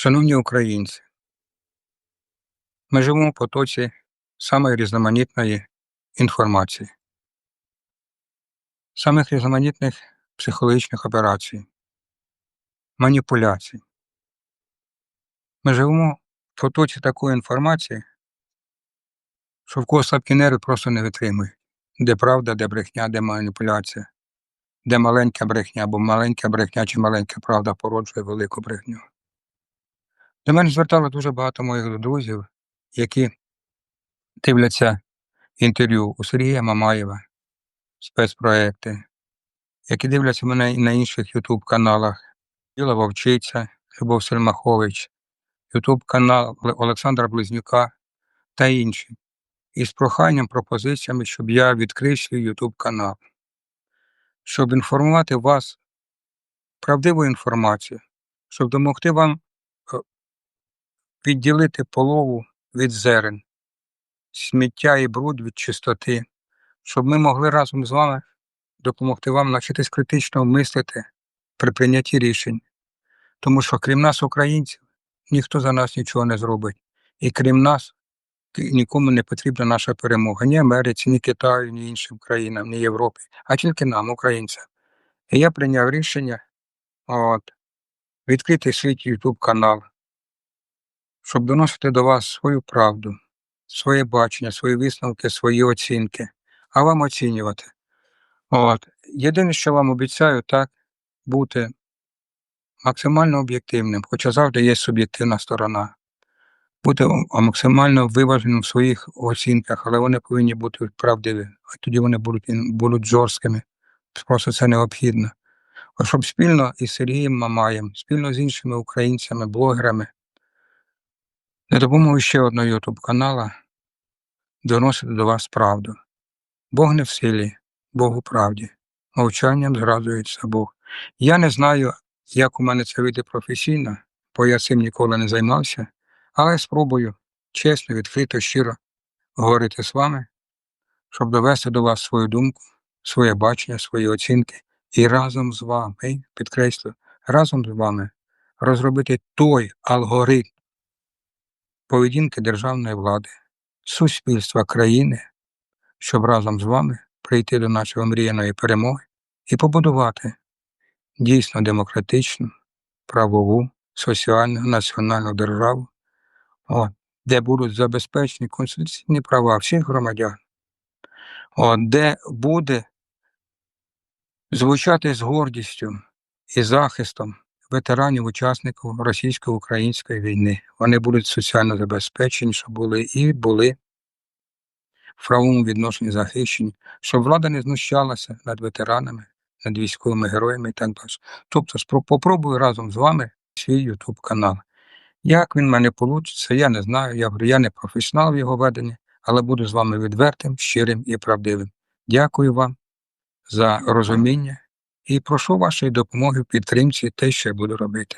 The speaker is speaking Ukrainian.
Шановні українці, ми живемо в потоці самої різноманітної інформації, самих різноманітних психологічних операцій, маніпуляцій. Ми живемо в потоці такої інформації, що в кого слабкі нерви просто не витримують. Де правда, де брехня, де маніпуляція, де маленька брехня, або маленька брехня чи маленька правда породжує велику брехню. До мене звертало дуже багато моїх друзів, які дивляться інтерв'ю у Сергія Мамаєва, спецпроекти, які дивляться мене на інших Ютуб каналах. Біла Вовчиця, Любов Сельмахович, Ютуб канал Олександра Близнюка та інші. Із проханням, пропозиціями, щоб я відкрив свій Ютуб канал, щоб інформувати вас правдивою інформацією, щоб допомогти вам відділити полову від зерен, сміття і бруд від чистоти, щоб ми могли разом з вами допомогти вам навчитись критично мислити при прийнятті рішень. Тому що крім нас, українців, ніхто за нас нічого не зробить. І крім нас, нікому не потрібна наша перемога. Ні Америці, ні Китаю, ні іншим країнам, ні Європі, а тільки нам, українцям. І я прийняв рішення от, відкрити свій YouTube канал, щоб доносити до вас свою правду, своє бачення, свої висновки, свої оцінки, а вам оцінювати. От. Єдине, що вам обіцяю, так, бути максимально об'єктивним, хоча завжди є суб'єктивна сторона, бути максимально виваженим в своїх оцінках, але вони повинні бути правдиві, а тоді вони будуть будуть жорсткими. Просто це необхідно. Щоб спільно із Сергієм Мамаєм, спільно з іншими українцями, блогерами, за допомогою ще одного ютуб канала доносити до вас правду. Бог не в силі, Бог у правді. Мовчанням зразується Бог. Я не знаю, як у мене це вийде професійно, бо я цим ніколи не займався, але спробую чесно, відкрито, щиро говорити з вами, щоб довести до вас свою думку, своє бачення, свої оцінки, і разом з вами, підкреслю, разом з вами розробити той алгоритм поведінки державної влади, суспільства країни, щоб разом з вами прийти до нашої мріяної перемоги і побудувати дійсно демократичну, правову, соціальну, національну державу, от, де будуть забезпечені конституційні права всіх громадян, от, де буде звучати з гордістю і захистом ветеранів, учасників російсько-української війни. Вони будуть соціально забезпечені, щоб були і були в правовому відношенні захищені, щоб влада не знущалася над ветеранами, над військовими героями і так далі. Тобто, попробую разом з вами свій Ютуб канал. Як він в мене вийде, я не знаю. Я говорю, я не професіонал в його веденні, але буду з вами відвертим, щирим і правдивим. Дякую вам за розуміння і прошу вашої допомоги підтримці те, що я буду робити.